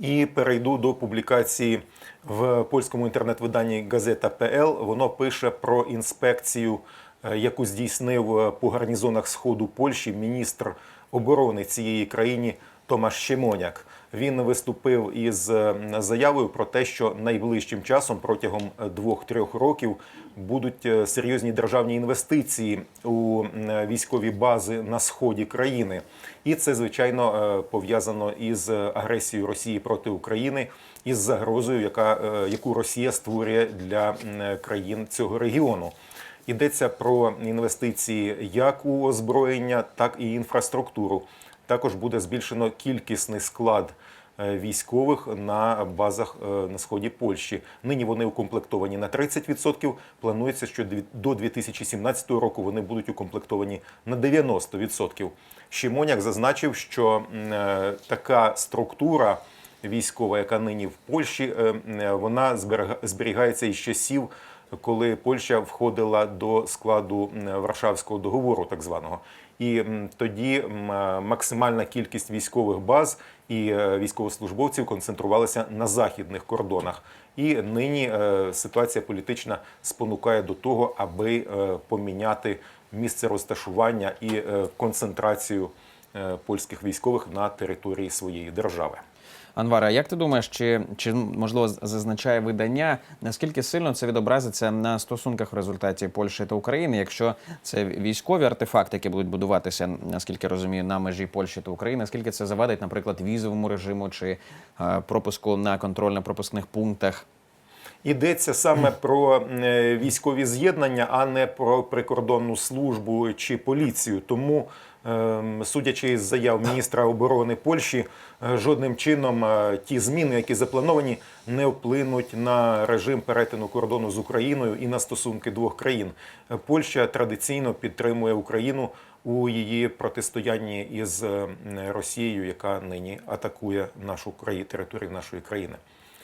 І перейду до публікації в польському інтернет-виданні Газета ПЛ. Воно пише про інспекцію, е, яку здійснив е, по гарнізонах сходу Польщі міністр оборони цієї країни Томаш Щемоняк. Він виступив із е, заявою про те, що найближчим часом протягом е, двох-трьох років будуть е, серйозні державні інвестиції у е, військові бази на сході країни. І це звичайно е, пов'язано із агресією Росії проти України із загрозою, яка е, яку Росія створює для країн цього регіону. Йдеться про інвестиції як у озброєння, так і інфраструктуру. Також буде збільшено кількісний склад е, військових на базах е, на сході Польщі. Нині вони укомплектовані на 30%. Планується, що до 2017 року вони будуть укомплектовані на 90%. Шимоняк зазначив, що е, така структура військова, яка нині в Польщі, вона зберігається із часів, коли Польща входила до складу Варшавського договору, так званого. І тоді максимальна кількість військових баз і е, військовослужбовців концентрувалася на західних кордонах. І нині е, ситуація політична спонукає до того, аби е, поміняти місце розташування і концентрацію польських військових на території своєї держави. Анвара, як ти думаєш, чи, чи можливо зазначає видання, наскільки сильно це відобразиться на стосунках в результаті Польщі та України, якщо це військові артефакти, які будуть будуватися, наскільки розумію, на межі Польщі та України, наскільки це завадить, наприклад, візовому режиму чи е, пропуску на контрольно-пропускних пунктах? Йдеться саме про е, військові з'єднання, а не про прикордонну службу чи поліцію. Тому, ем, судячи з заяв міністра оборони Польщі, е, жодним чином е, ті зміни, які заплановані, не вплинуть на режим перетину кордону з Україною і на стосунки двох країн. Польща традиційно підтримує Україну у її протистоянні із Росією, яка нині атакує нашу країну, територію нашої країни.